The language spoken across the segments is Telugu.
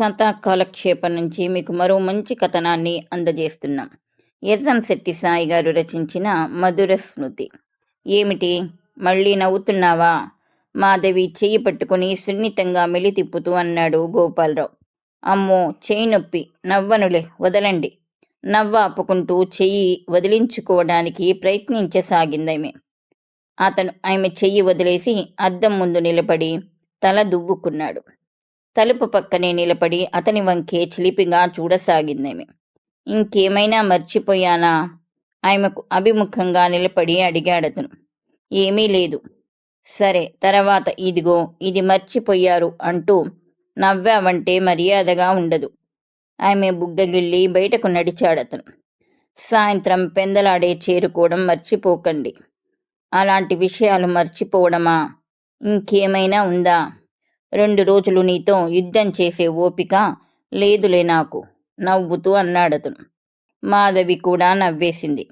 కథా కాలక్షేపం నుంచి మీకు మరో మంచి కథనాన్ని అందజేస్తున్నాం. ఎస్ఎం శెట్టి సాయి గారు రచించిన మధుర స్మృతి. ఏమిటి? మళ్ళీ నవ్వుతున్నావా? మాధవి చెయ్యి పట్టుకుని సున్నితంగా మెలి తిప్పుతూ అన్నాడు గోపాలరావు. అమ్మో చెయ్యి నొప్పి. నవ్వనులే వదలండి. నవ్వ ఆపుకుంటూ చెయ్యి వదిలించుకోవడానికి ప్రయత్నించసాగిందామె. అతను ఆమె చెయ్యి వదిలేసి అద్దం ముందు నిలబడి తల దువ్వుకున్నాడు. తలుపు పక్కనే నిలబడి అతని వంకే చిలిపిగా చూడసాగిందేమి. ఇంకేమైనా మర్చిపోయానా? ఆమెకు అభిముఖంగా నిలబడి అడిగాడతను. ఏమీ లేదు. సరే తర్వాత ఇదిగో ఇది మర్చిపోయారు అంటూ నవ్వావంటే మర్యాదగా ఉండదు. ఆమె బుగ్గగిళ్ళి బయటకు నడిచాడతను. సాయంత్రం పెందలాడే చేరుకోవడం మర్చిపోకండి. అలాంటి విషయాలు మర్చిపోవడమా? ఇంకేమైనా ఉందా? రెండు రోజులు నీతో యుద్ధం చేసే ఓపిక లేదులే నాకు నవ్వుతూ అన్నాడతను. మాధవి కూడా నవ్వేసింది.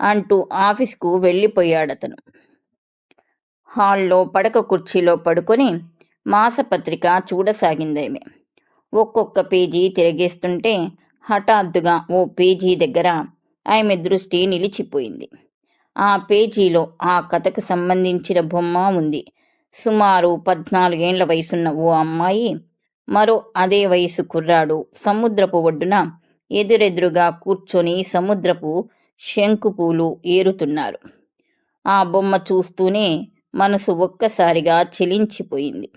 అంటూ ఆఫీస్కు వెళ్ళిపోయాడతను. హాల్లో పడక కుర్చీలో పడుకొని మాసపత్రిక చూడసాగిందేమే. ఒక్కొక్క పేజీ తిరిగేస్తుంటే హఠాత్తుగా ఓ పేజీ దగ్గర ఆమె దృష్టి నిలిచిపోయింది. ఆ పేజీలో ఆ కథకు సంబంధించిన బొమ్మ ఉంది. సుమారు పద్నాలుగేండ్ల వయసున్న ఓ అమ్మాయి మరో అదే వయసు కుర్రాడు. సముద్రపు ఒడ్డున ఎదురెదురుగా కూర్చొని సముద్రపు శంకుపూలు ఏరుతున్నారు. ఆ బొమ్మ చూస్తూనే మనసు ఒక్కసారిగా చెలించిపోయింది.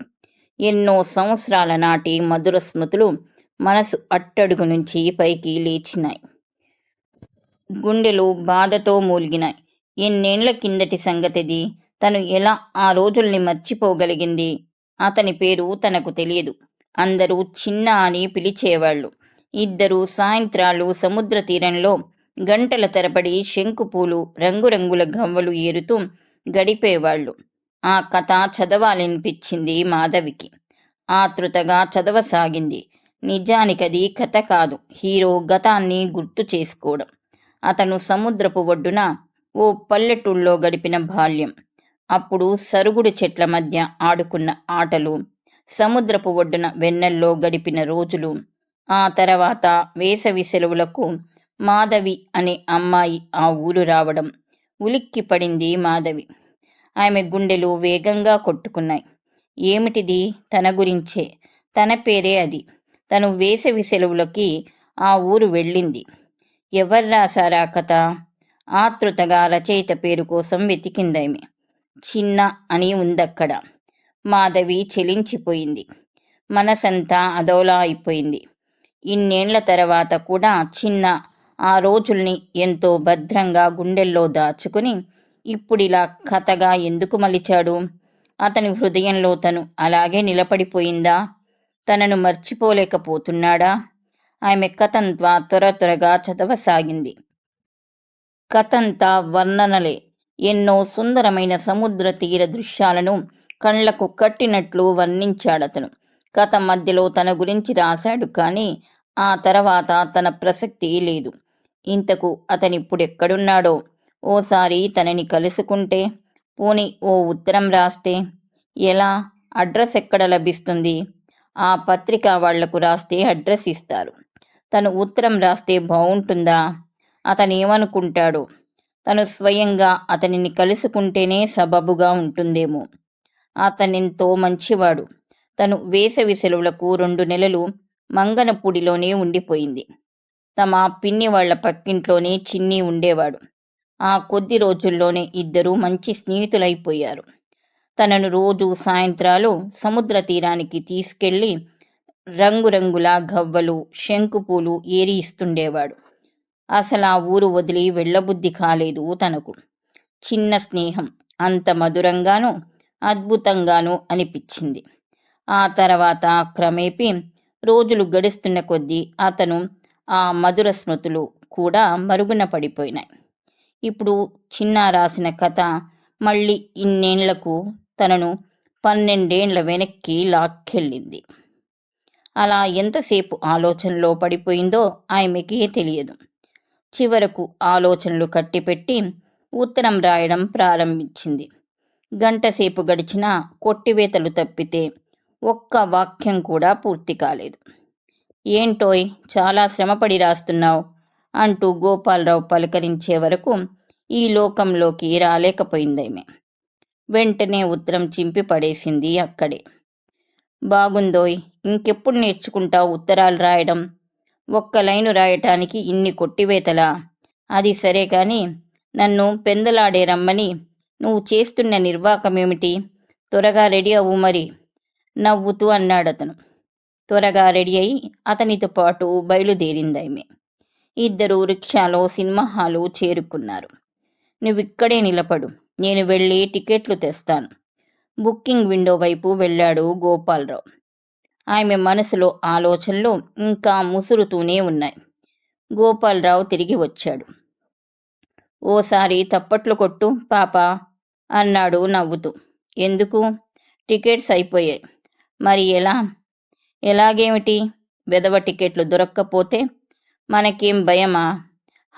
ఎన్నో సంవత్సరాల నాటి మధుర స్మృతులు మనసు అట్టడుగు నుంచి పైకి లేచినాయి. గుండెలు బాధతో మూలిగినాయి. ఎన్నేళ్ళ కిందటి సంగతిది? తను ఎలా ఆ రోజుల్ని మర్చిపోగలిగింది? అతని పేరు తనకు తెలియదు. అందరూ చిన్న అని పిలిచేవాళ్ళు. ఇద్దరు సాయంత్రాలు సముద్ర తీరంలో గంటల తరబడి శంకుపూలు రంగురంగుల గవ్వలు ఏరుతూ గడిపేవాళ్ళు. ఆ కథ చదవాలనిపించింది మాధవికి. ఆతృతగా చదవసాగింది. నిజానికది కథ కాదు. హీరో గతాన్ని గుర్తు చేసుకోవడం. అతను సముద్రపు ఒడ్డున ఓ పల్లెటూళ్ళలో గడిపిన బాల్యం. అప్పుడు సరుగుడు చెట్ల మధ్య ఆడుకున్న ఆటలు సముద్రపు ఒడ్డున వెన్నెల్లో గడిపిన రోజులు. ఆ తర్వాత వేసవి సెలవులకు మాధవి అనే అమ్మాయి ఆ ఊరు రావడం. ఉలిక్కి పడింది మాధవి. ఆమె గుండెలు వేగంగా కొట్టుకున్నాయి. ఏమిటిది? తన గురించే. తన పేరే అది. తను వేసవి సెలవులకి ఆ ఊరు వెళ్ళింది. ఎవరు రాశారా కథ? ఆతృతగా రచయిత పేరు కోసం వెతికిందామె. చిన్న అని ఉందక్కడ. మాధవి చెలించిపోయింది. మనసంతా అదోలా అయిపోయింది. ఇన్నేళ్ళ తర్వాత కూడా చిన్న ఆ రోజుల్ని ఎంతో భద్రంగా గుండెల్లో దాచుకుని ఇప్పుడిలా కథగా ఎందుకు మలిచాడు? అతని హృదయంలో తను అలాగే నిలబడిపోయిందా? తనను మర్చిపోలేకపోతున్నాడా? ఆమె కథంతా త్వర త్వరగా చదవసాగింది. కథంతా వర్ణనలే. ఎన్నో సుందరమైన సముద్ర తీర దృశ్యాలను కళ్ళకు కట్టినట్లు వర్ణించాడతను. కథ మధ్యలో తన గురించి రాశాడు కానీ ఆ తర్వాత తన ప్రసక్తి లేదు. ఇంతకు అతనిప్పుడెక్కడున్నాడో ఓసారి తనని కలుసుకుంటే పోని ఓ ఉత్తరం రాస్తే? ఎలా? అడ్రస్ ఎక్కడ లభిస్తుంది? ఆ పత్రిక వాళ్ళకు రాస్తే అడ్రస్ ఇస్తారు. తను ఉత్తరం రాస్తే బాగుంటుందా అతనేమనుకుంటాడో? తను స్వయంగా అతనిని కలుసుకుంటేనే సబబుగా ఉంటుందేమో. అతనెంతో మంచివాడు. తను వేసవి సెలవులకు రెండు నెలలు మంగనపూడిలోనే ఉండిపోయింది. తమ పిన్ని వాళ్ళ పక్కింట్లోనే చిన్ని ఉండేవాడు. ఆ కొద్ది రోజుల్లోనే ఇద్దరూ మంచి స్నేహితులైపోయారు. తనను రోజు సాయంత్రాలు సముద్ర తీరానికి తీసుకెళ్ళి రంగురంగుల గవ్వలు శంకుపూలు ఏరి ఇస్తుండేవాడు. అసలు ఆ ఊరు వదిలి వెళ్ళబుద్ధి కాలేదు తనకు. చిన్న స్నేహం అంత మధురంగానూ అద్భుతంగానూ అనిపించింది. ఆ తర్వాత క్రమేపీ రోజులు గడుస్తున్న కొద్దీ అతను ఆ మధుర స్మృతులు కూడా మరుగున పడిపోయినాయి. ఇప్పుడు చిన్న రాసిన కథ మళ్ళీ ఇన్నేళ్ళకు తనను పన్నెండేండ్ల వెనక్కి లాక్కెళ్ళింది. అలా ఎంతసేపు ఆలోచనలో పడిపోయిందో ఆమెకే తెలియదు. చివరకు ఆలోచనలు కట్టిపెట్టి ఉత్తరం రాయడం ప్రారంభించింది. గంటసేపు గడిచినా కొట్టివేతలు తప్పితే ఒక్క వాక్యం కూడా పూర్తి కాలేదు. ఏంటోయ్ చాలా శ్రమపడి రాస్తున్నావు అంటూ గోపాలరావు పలకరించే వరకు ఈ లోకంలోకి రాలేకపోయిందేమే. వెంటనే ఉత్తరం చింపి పడేసింది అక్కడే. బాగుందోయ్ ఇంకెప్పుడు నేర్చుకుంటావు ఉత్తరాలు రాయడం? ఒక్క లైను రాయటానికి ఇన్ని కొట్టివేతలా? అది సరే కాని నన్ను పెందలాడే రమ్మని నువ్వు చేస్తున్న నిర్వాకమేమిటి? త్వరగా రెడీ అవ్వు మరి. నవ్వుతూ అన్నాడతను. త్వరగా రెడీ అయి అతనితో పాటు బయలుదేరిందామె. ఇద్దరు రిక్షాలో సినిమా హాలు చేరుకున్నారు. నువ్విక్కడే నిలబడు. నేను వెళ్ళి టికెట్లు తెస్తాను. బుకింగ్ విండో వైపు వెళ్ళాడు గోపాలరావు. ఆమె మనసులో ఆలోచనలు ఇంకా ముసురుతూనే ఉన్నాయి. గోపాలరావు తిరిగి వచ్చాడు. ఓసారి తప్పట్లు కొట్టు పాప అన్నాడు నవ్వుతూ. ఎందుకు? టికెట్స్ అయిపోయాయి. మరి ఎలా? ఎలాగేమిటి? వెదవ టికెట్లు దొరక్కపోతే మనకేం భయమా?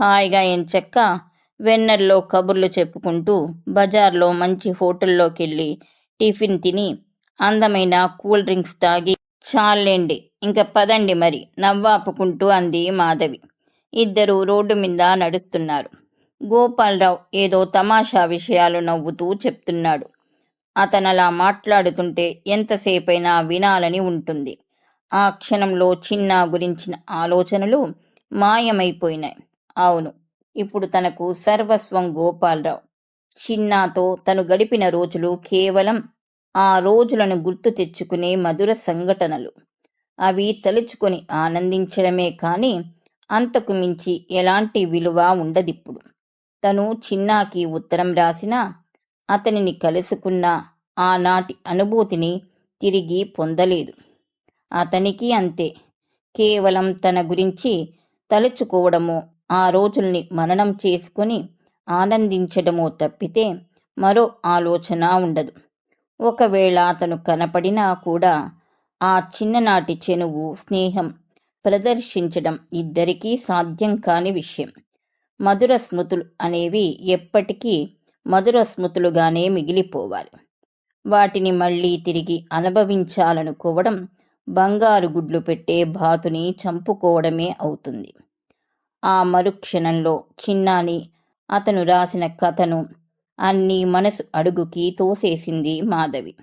హాయిగా ఎంచక్క వెన్నర్లో కబుర్లు చెప్పుకుంటూ బజార్లో మంచి హోటల్లోకి వెళ్ళి టిఫిన్ తిని అందమైన కూల్ డ్రింక్స్ తాగి చాలండి. ఇంక పదండి మరి. నవ్వాపుకుంటూ అంది మాధవి. ఇద్దరు రోడ్డు మీద నడుస్తున్నారు. గోపాలరావు ఏదో తమాషా విషయాలు నవ్వుతూ చెప్తున్నాడు. అతనలా మాట్లాడుతుంటే ఎంతసేపైనా వినాలని ఉంటుంది. ఆ క్షణంలో చిన్న గురించిన ఆలోచనలు మాయమైపోయినాయి. అవును ఇప్పుడు తనకు సర్వస్వం గోపాలరావు. చిన్నాతో తను గడిపిన రోజులు కేవలం ఆ రోజులను గుర్తు తెచ్చుకునే మధుర సంఘటనలు. అవి తలుచుకొని ఆనందించడమే కాని అంతకు మించి ఎలాంటి విలువ ఉండదిప్పుడు. తను చిన్నాకి ఉత్తరం రాసినా అతనిని కలుసుకున్న ఆనాటి అనుభూతిని తిరిగి పొందలేదు. అతనికి అంతే. కేవలం తన గురించి తలుచుకోవడమో ఆ రోజుల్ని మరణం చేసుకుని ఆనందించడమో తప్పితే మరో ఆలోచన ఉండదు. ఒకవేళ అతను కనపడినా కూడా ఆ చిన్ననాటి చెనువు స్నేహం ప్రదర్శించడం ఇద్దరికీ సాధ్యం కాని విషయం. మధుర స్మృతులు అనేవి ఎప్పటికీ మధుర స్మృతులుగానే మిగిలిపోవాలి. వాటిని మళ్ళీ తిరిగి అనుభవించాలనుకోవడం బంగారు గుడ్లు పెట్టే బాతుని చంపుకోవడమే అవుతుంది. ఆ మరుక్షణంలో చిన్నాని అతను రాసిన కథను అన్నీ మనసు అడుగుకి తోసేసింది మాధవి.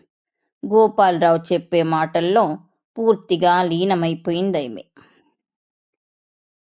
గోపాలరావు చెప్పే మాటల్లో పూర్తిగా లీనమైపోయిందైమే.